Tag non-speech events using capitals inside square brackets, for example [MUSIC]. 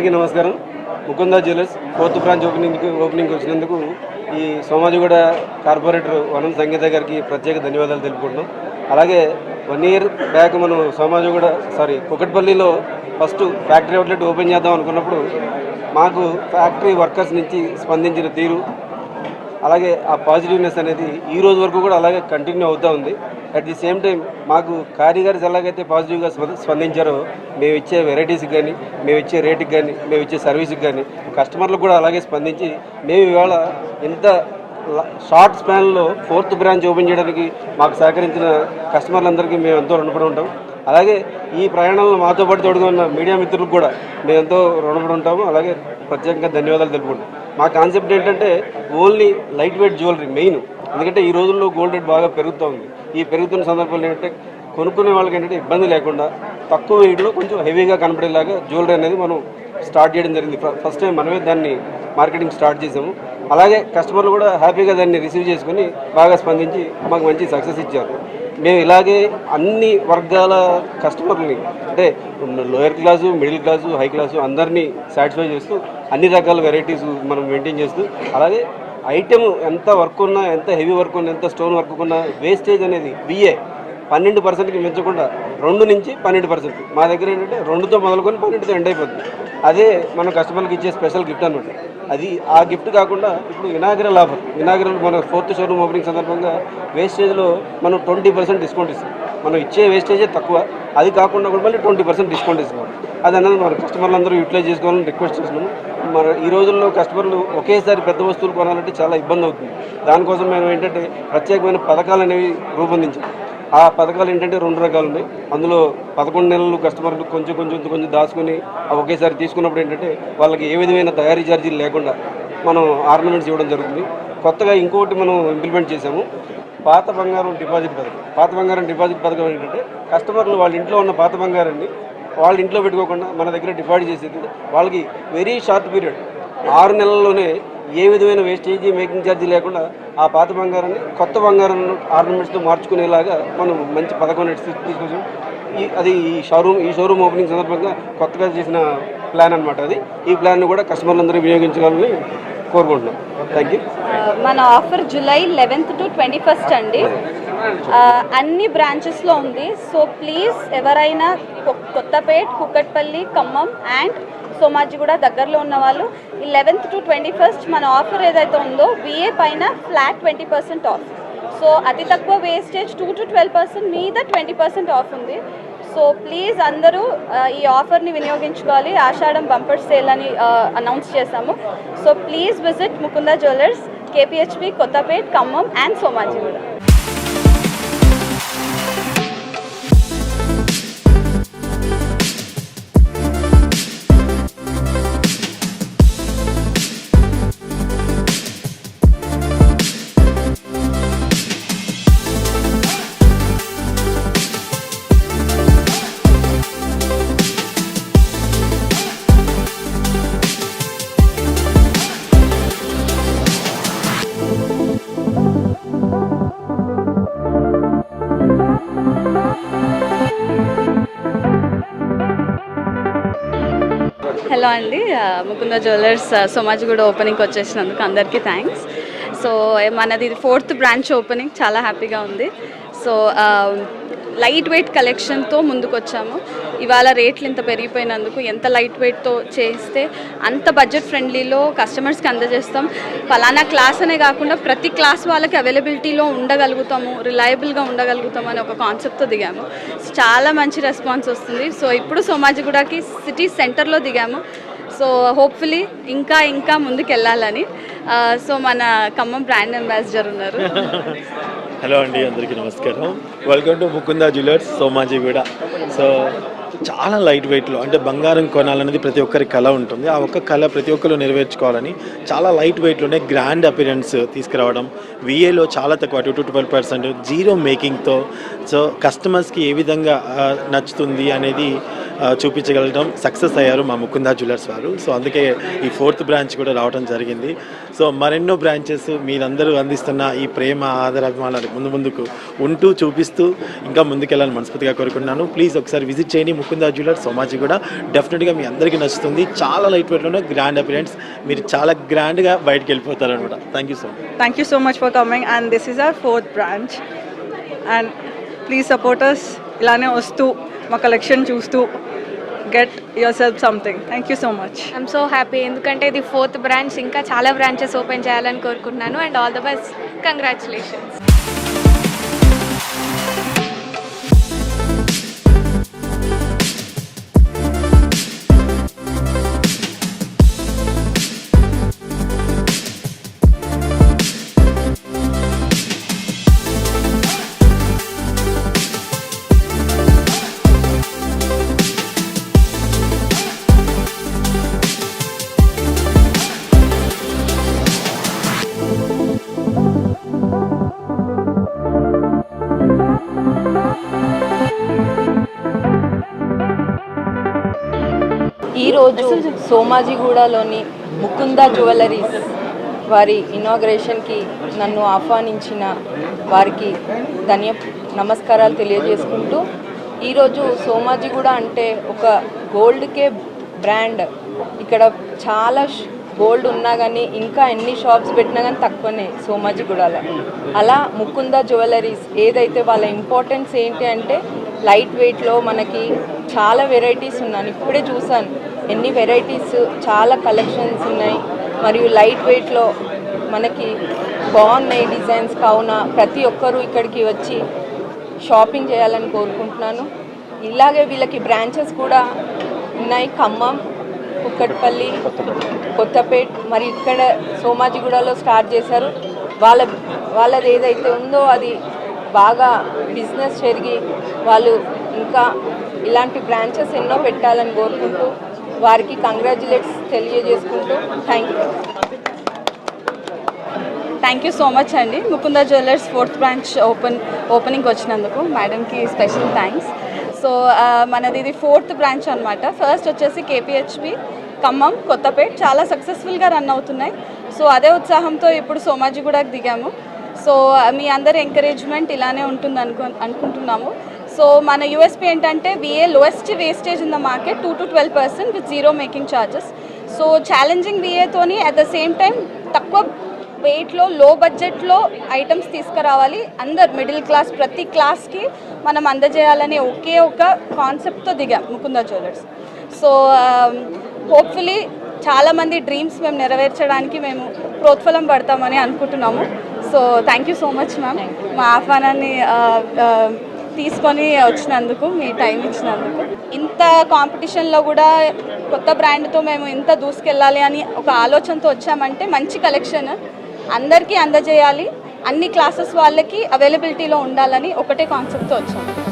అందరికీ నమస్కారం. Mukunda jewellers fourth branch opening opening వచ్చినందుకు ఈ సోమాజిగూడ కార్పొరేటర్ వనం సంగీత గారికి ప్రత్యేక ధన్యవాదాలు తెలుపుకుంటున్నాం. అలాగే వన్ ఇయర్ బ్యాక్ మనం సోమాజిగూడ సారీ కుకట్పల్లిలో ఫస్ట్ ఫ్యాక్టరీ అవుట్లెట్ ఓపెన్ చేద్దాం అనుకున్నప్పుడు మాకు ఫ్యాక్టరీ వర్కర్స్ నుంచి స్పందించిన తీరు అలాగే ఆ పాజిటివ్నెస్ అనేది ఈ రోజు వరకు కూడా అలాగే కంటిన్యూ అవుతూ ఉంది. అట్ ది సేమ్ టైం మాకు కారీగర్స్ ఎలాగైతే పాజిటివ్గా స్ప- స్పందించారో. మేము ఇచ్చే వెరైటీస్కి కానీ మేము ఇచ్చే రేటుకి కానీ మేము ఇచ్చే సర్వీస్కి కానీ కస్టమర్లకు కూడా అలాగే స్పందించి మేము ఇవాళ ఇంత షార్ట్ స్పాన్లో ఫోర్త్ బ్రాంచ్ ఓపెన్ చేయడానికి మాకు సహకరించిన కస్టమర్లందరికీ మేము ఎంతో రుణపడి ఉంటాం. అలాగే ఈ ప్రయాణంలో మాతో పాటు తోడుగా ఉన్న మీడియా మిత్రులకు కూడా మేము ఎంతో రుణపడి ఉంటాము. అలాగే ప్రత్యేకంగా ధన్యవాదాలు తెలుపుకుంటాం మా కాన్సెప్ట్ ఏంటంటే only light weight jewellery main ఎందుకంటే ఈ రోజుల్లో గోల్డ్ రేట్ బాగా పెరుగుతూ ఉంది. ఈ పెరుగుతున్న సందర్భంలో ఏంటంటే కొనుక్కునే వాళ్ళకి ఏంటంటే ఇబ్బంది లేకుండా తక్కువ వెయిట్లో కొంచెం హెవీగా కనపడేలాగా జ్యువెలరీ అనేది మనం స్టార్ట్ చేయడం జరిగింది. ఫస్ట్ టైం మనమే దాన్ని మార్కెటింగ్ స్టార్ట్ చేసాము. అలాగే కస్టమర్లు కూడా హ్యాపీగా దాన్ని రిసీవ్ చేసుకొని బాగా స్పందించి మాకు మంచి సక్సెస్ ఇచ్చారు. మేము ఇలాగే అన్ని వర్గాల కస్టమర్ని అంటే lower class middle class high class అందరినీ సాటిస్ఫై చేస్తూ అన్ని రకాల వెరైటీస్ మనం మెయింటైన్ చేస్తూ అలాగే ఐటెం ఎంత వర్క్ ఉన్నా ఎంత హెవీ వర్క్ ఉన్నా ఎంత స్టోన్ వర్క్ ఉన్నా వేస్టేజ్ అనేది బిఏ. పన్నెండు పర్సెంట్కి మించకుండా రెండు నుంచి పన్నెండు పర్సెంట్. మా దగ్గర ఏంటంటే రెండుతో మొదలుకొని పన్నెండుతో ఎండ్ అయిపోతుంది అదే మన కస్టమర్కి ఇచ్చే స్పెషల్ గిఫ్ట్ అనమాట అది ఆ గిఫ్ట్ కాకుండా ఇప్పుడు ఇనాగరల్ ఆఫర్ ఇనాగరల్ మన ఫోర్త్ షోరూమ్ ఓపెనింగ్ సందర్భంగా వేస్టేజ్లో మనం ట్వంటీ పర్సెంట్ డిస్కౌంట్ ఇస్తాం. మనం ఇచ్చే వేస్టేజే తక్కువ. అది కాకుండా కూడా మళ్ళీ ట్వంటీ పర్సెంట్ డిస్కౌంట్ ఇస్తున్నాం అది అనేది మన కస్టమర్లందరూ యూటిలైజ్ చేసుకోవాలని రిక్వెస్ట్ చేస్తున్నాము. మన ఈ రోజుల్లో కస్టమర్లు ఒకేసారి పెద్ద వస్తువులు కొనాలంటే చాలా ఇబ్బంది అవుతుంది. దానికోసం మేము ఏంటంటే ప్రత్యేకమైన పథకాలు అనేవి రూపొందించాం. ఆ పథకాలు ఏంటంటే రెండు రకాలు ఉన్నాయి. అందులో పదకొండు నెలలు కస్టమర్లు కొంచెం కొంచెం కొంచెం దాచుకొని ఒకేసారి తీసుకున్నప్పుడు ఏంటంటే వాళ్ళకి ఏ విధమైన తయారీ ఛార్జీలు లేకుండా మనం ఆర్నమెంట్స్ ఇవ్వడం జరుగుతుంది. కొత్తగా ఇంకొకటి మనం ఇంప్లిమెంట్ చేసాము పాత బంగారం డిపాజిట్ పథకం. పాత బంగారం డిపాజిట్ పథకం ఏంటంటే కస్టమర్లు వాళ్ళ ఇంట్లో ఉన్న పాత బంగారాన్ని వాళ్ళ ఇంట్లో పెట్టుకోకుండా మన దగ్గర డిపాజిట్ చేసేది వాళ్ళకి వెరీ షార్ట్ పీరియడ్ ఆరు నెలల్లోనే ఏ విధమైన వేస్టేజ్ మేకింగ్ ఛార్జీ లేకుండా ఆ పాత బంగారాన్ని కొత్త బంగారం ఆర్నమెంట్స్తో మార్చుకునేలాగా మనం మంచి పథకం తీసుకొచ్చాం. ఈ అది ఈ షోరూమ్ ఈ షోరూమ్ ఓపెనింగ్ సందర్భంగా కొత్తగా చేసిన ప్లాన్ అనమాట అది. ఈ ప్లాన్ కూడా కస్టమర్లందరూ వినియోగించాలని కోరుకుంటున్నాం. థ్యాంక్ యూ మన offer July eleventh to twenty first అండి అన్ని బ్రాంచెస్లో ఉంది. సో ప్లీజ్ ఎవరైనా కొత్తపేట్ కుక్కట్పల్లి ఖమ్మం అండ్ సోమాజిగూడ దగ్గరలో ఉన్న వాళ్ళు ఈ లెవెన్త్ టు ట్వంటీ ఫస్ట్ మన ఆఫర్ ఏదైతే ఉందో బిఏ పైన flat twenty percent off so అతి తక్కువ wastage two to twelve percent మీద ట్వంటీ పర్సెంట్ ఆఫ్ ఉంది. సో ప్లీజ్ అందరూ ఈ ఆఫర్ని వినియోగించుకోవాలి. ఆషాఢం బంపర్ సేల్ అని అనౌన్స్ చేశాము. So please visit Mukunda jewellers KPHB Kothapet Khammam and Somajiguda hello అండి. ముకుంద జ్యువెలర్స్ సోమాజ్ కూడా ఓపెనింగ్కి వచ్చేసినందుకు అందరికీ థ్యాంక్స్. సో మనది ఫోర్త్ బ్రాంచ్ ఓపెనింగ్ చాలా హ్యాపీగా ఉంది. సో లైట్ వెయిట్ కలెక్షన్తో ముందుకు వచ్చాము ఇవాళ రేట్లు ఇంత పెరిగిపోయినందుకు ఎంత లైట్ వెయిట్తో చేస్తే అంత బడ్జెట్ ఫ్రెండ్లీలో కస్టమర్స్కి అందజేస్తాం. ఫలానా క్లాస్ అనే కాకుండా ప్రతి క్లాస్ వాళ్ళకి అవైలబిలిటీలో ఉండగలుగుతాము రిలయబుల్గా ఉండగలుగుతాము అనే ఒక కాన్సెప్ట్తో దిగాము. చాలా మంచి రెస్పాన్స్ వస్తుంది. సో ఇప్పుడు సోమాజిగూడకి సిటీ సెంటర్లో దిగాము. సో హోప్ఫుల్లీ ఇంకా ఇంకా ముందుకెళ్ళాలని. సో మన ఖమ్మం బ్రాండ్ అంబాసిడర్ ఉన్నారు. [LAUGHS] హలో అండి అందరికీ నమస్కారం. Welcome to Mukunda jewellers Somajiguda. So చాలా లైట్ వెయిట్లో అంటే బంగారం కొనాలనేది ప్రతి ఒక్కరి కళ ఉంటుంది. ఆ ఒక్క కళ ప్రతి ఒక్కరు నెరవేర్చుకోవాలని చాలా లైట్ వెయిట్లోనే గ్రాండ్ అపిరెన్స్ తీసుకురావడం విఏలో చాలా తక్కువ two to twelve percent zero మేకింగ్తో. So కస్టమర్స్కి ఏ విధంగా నచ్చుతుంది అనేది చూపించగలడం చూపించగలగడం సక్సెస్ అయ్యారు మా ముకుందా జ్యువెలర్స్ వారు. సో అందుకే ఈ ఫోర్త్ బ్రాంచ్ కూడా రావడం జరిగింది. సో మరెన్నో బ్రాంచెస్ మీరందరూ అందిస్తున్న ఈ ప్రేమ ఆదరాభిమానాలు ముందు ముందుకు ఉంటూ చూపిస్తూ ఇంకా ముందుకెళ్ళాలని మనస్ఫూర్తిగా కోరుకున్నాను ప్లీజ్ ఒకసారి విజిట్ చేయండి. ముకుందా జ్యువెలర్స్ సోమాజీ కూడా డెఫినెట్గా మీ అందరికీ నచ్చుతుంది. చాలా లైట్ వెయిట్లోనే గ్రాండ్ అపిరెన్స్ మీరు చాలా గ్రాండ్గా బయటకు వెళ్ళిపోతారు అనమాట thank you so much you so much for coming, and this is our fourth branch. And please support us. ఇలానే వస్తూ మా కలెక్షన్ చూస్తూ get yourself something thank you so much I'm so happy ఎందుకంటే ఇది ఫోర్త్ బ్రాంచ్ ఇంకా చాలా branches open చేయాలని కోరుకుంటున్నాను. And all the best congratulations ఈరోజు సోమాజిగూడలోని ముకుంద జ్యువెలరీస్ వారి ఇనాగ్రేషన్కి నన్ను ఆహ్వానించిన వారికి ధన్య నమస్కారాలు తెలియజేసుకుంటూ ఈరోజు సోమాజిగూడ అంటే ఒక గోల్డ్కే బ్రాండ్. ఇక్కడ చాలా గోల్డ్ ఉన్నా కానీ ఇంకా ఎన్ని షాప్స్ పెట్టినా కానీ తక్కువనే సోమాజిగూడలో. అలా ముకుంద జ్యువెలరీస్ ఏదైతే వాళ్ళ ఇంపార్టెన్స్ ఏంటి అంటే లైట్ వెయిట్లో మనకి చాలా వెరైటీస్ ఉన్నాను ఇప్పుడే చూసాను ఎన్ని వెరైటీస్ చాలా కలెక్షన్స్ ఉన్నాయి. మరియు లైట్ వెయిట్లో మనకి బాగున్నాయి డిజైన్స్. కావున ప్రతి ఒక్కరూ ఇక్కడికి వచ్చి షాపింగ్ చేయాలని కోరుకుంటున్నాను. ఇలాగే వీళ్ళకి బ్రాంచెస్ కూడా ఉన్నాయి. ఖమ్మం కుక్కట్పల్లి కొత్తపేట్. మరి ఇక్కడ సోమాజిగూడలో స్టార్ట్ చేశారు. వాళ్ళ వాళ్ళది ఏదైతే ఉందో అది బాగా బిజినెస్ పెరిగి వాళ్ళు ఇంకా ఇలాంటి బ్రాంచెస్ ఎన్నో పెట్టాలని కోరుకుంటూ వారికి కంగ్రాచులేట్స్ తెలియజేసుకుంటూ thank you. Thank you so much అండి. Mukunda jewellers fourth branch open opening వచ్చినందుకు మేడంకి స్పెషల్ థ్యాంక్స్. సో మనది ఇది ఫోర్త్ బ్రాంచ్ అనమాట ఫస్ట్ వచ్చేసి కేపీహెచ్పి ఖమ్మం కొత్తపేట్ చాలా సక్సెస్ఫుల్గా రన్ అవుతున్నాయి. సో అదే ఉత్సాహంతో ఇప్పుడు సోమాజిగూడకు దిగాము. సో మీ అందరి ఎంకరేజ్మెంట్ ఇలానే ఉంటుంది అనుకు అనుకుంటున్నాము. సో మన యూఎస్పీ ఏంటంటే VA lowest wastage in the market two to twelve percent with zero making charges so challenging విఏతోని at the same time తక్కువ వెయిట్లో లో బడ్జెట్లో ఐటమ్స్ తీసుకురావాలి. అందరు మిడిల్ క్లాస్ ప్రతి క్లాస్కి మనం అందజేయాలనే ఒకే ఒక కాన్సెప్ట్తో దిగాం ముకుంద జ్యువెలర్స్ సో హోప్ఫుల్లీ చాలామంది డ్రీమ్స్ మేము నెరవేర్చడానికి మేము ప్రోత్ఫలం పడతామని అనుకుంటున్నాము. So thank you so much ma'am మా ఆహ్వానాన్ని తీసుకొని వచ్చినందుకు మీ టైం ఇచ్చినందుకు. ఇంత కాంపిటీషన్లో కూడా కొత్త బ్రాండ్తో మేము ఇంత దూసుకెళ్ళాలి అని ఒక ఆలోచనతో వచ్చామంటే మంచి కలెక్షన్ అందరికీ అందజేయాలి. అన్ని క్లాసెస్ వాళ్ళకి అవైలబిలిటీలో ఉండాలని ఒకటే కాన్సెప్ట్తో వచ్చాము